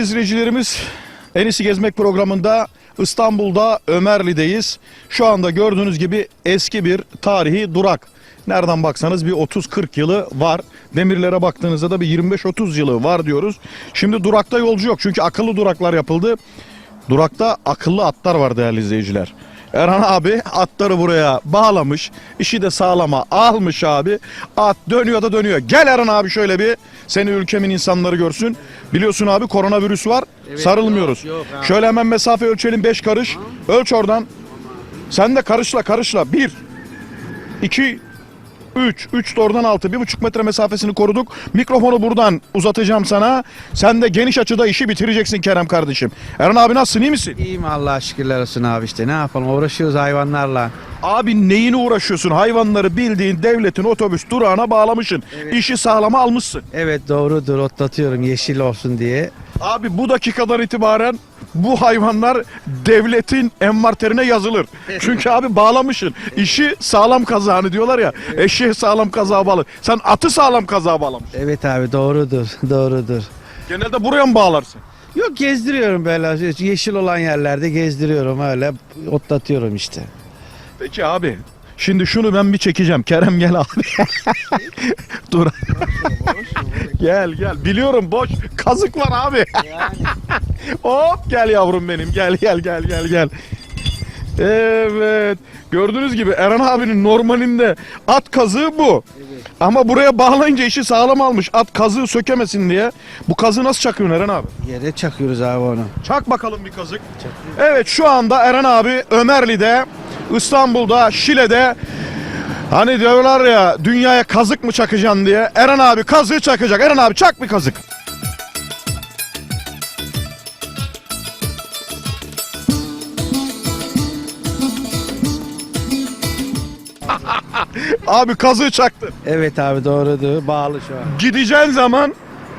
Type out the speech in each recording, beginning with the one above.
İzleyicilerimiz En Gezmek programında İstanbul'da Ömerli'deyiz. Şu anda gördüğünüz gibi eski bir tarihi durak. Nereden baksanız bir 30-40 yılı var. Demirlere baktığınızda da bir 25-30 yılı var diyoruz. Şimdi durakta yolcu yok çünkü akıllı duraklar yapıldı. Durakta akıllı atlar var değerli izleyiciler. Erhan abi atları buraya bağlamış. işi de sağlama almış abi. At dönüyor da dönüyor. Gel Erhan abi şöyle bir seni ülkemin insanları görsün. Biliyorsun abi koronavirüs var. Sarılmıyoruz. yok, yok şöyle hemen mesafe ölçelim 5 karış. Ölç oradan. Sen de karışla karışla. 1 2 3. 3 de oradan 6. 1,5 metre mesafesini koruduk. Mikrofonu buradan uzatacağım sana. Sen de geniş açıda işi bitireceksin Kerem kardeşim. Erhan abi nasılsın iyi misin? İyiyim Allah'a şükürler olsun abi işte ne yapalım uğraşıyoruz hayvanlarla. Abi neyine uğraşıyorsun? Hayvanları bildiğin devletin otobüs durağına bağlamışsın. Evet. İşi sağlama almışsın. Evet doğrudur otlatıyorum yeşil olsun diye. Abi bu dakikadan itibaren bu hayvanlar devletin envanterine yazılır. Çünkü abi bağlamışsın. İşi sağlam kazağını diyorlar ya. Eşeği sağlam kazağa bağlı. Sen atı sağlam kazağa bağlamışsın. Evet abi doğrudur doğrudur. Genelde buraya mı bağlarsın? Yok gezdiriyorum böyle yeşil olan yerlerde gezdiriyorum öyle otlatıyorum işte. Peki abi. Şimdi şunu ben bir çekeceğim. Kerem gel abi. Dur. gel gel. Biliyorum boş. Kazık var abi. Hop gel yavrum benim. Gel gel gel gel gel. Evet. Gördüğünüz gibi Eren abinin normalinde at kazığı bu. Ama buraya bağlayınca işi sağlam almış. At kazığı sökemesin diye. Bu kazığı nasıl çakıyorsun Eren abi? Yere çakıyoruz abi onu. Çak bakalım bir kazık. Evet şu anda Eren abi Ömerli'de, İstanbul'da, Şile'de hani diyorlar ya dünyaya kazık mı çakacaksın diye. Eren abi kazığı çakacak. Eren abi çak bir kazık. abi kazığı çaktı. Evet abi doğrudur bağlı şu an. Gideceğin zaman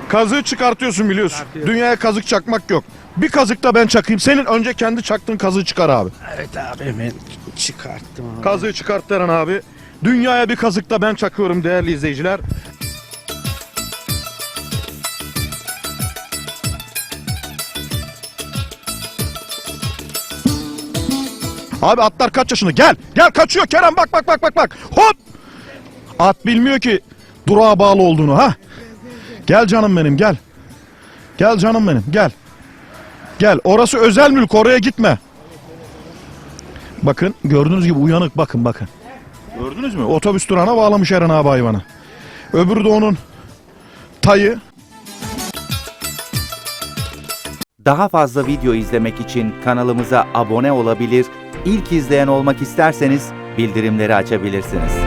kazığı çıkartıyorsun biliyorsun. Çıkartıyorum. Dünyaya kazık çakmak yok. Bir kazık da ben çakayım. Senin önce kendi çaktığın kazığı çıkar abi. Evet abi hemen çıkarttım abi. Kazığı çıkart Eren abi. Dünyaya bir kazık da ben çakıyorum değerli izleyiciler. Abi atlar kaç yaşında? Gel. Gel kaçıyor Kerem bak bak bak bak bak. Hop. At bilmiyor ki durağa bağlı olduğunu ha. Gel canım benim gel. Gel canım benim gel. Gel orası özel mülk oraya gitme. Bakın gördüğünüz gibi uyanık bakın bakın. Gördünüz mü? Otobüs durağına bağlamış Eren abi hayvanı. Öbürü de onun tayı. Daha fazla video izlemek için kanalımıza abone olabilir, ilk izleyen olmak isterseniz bildirimleri açabilirsiniz.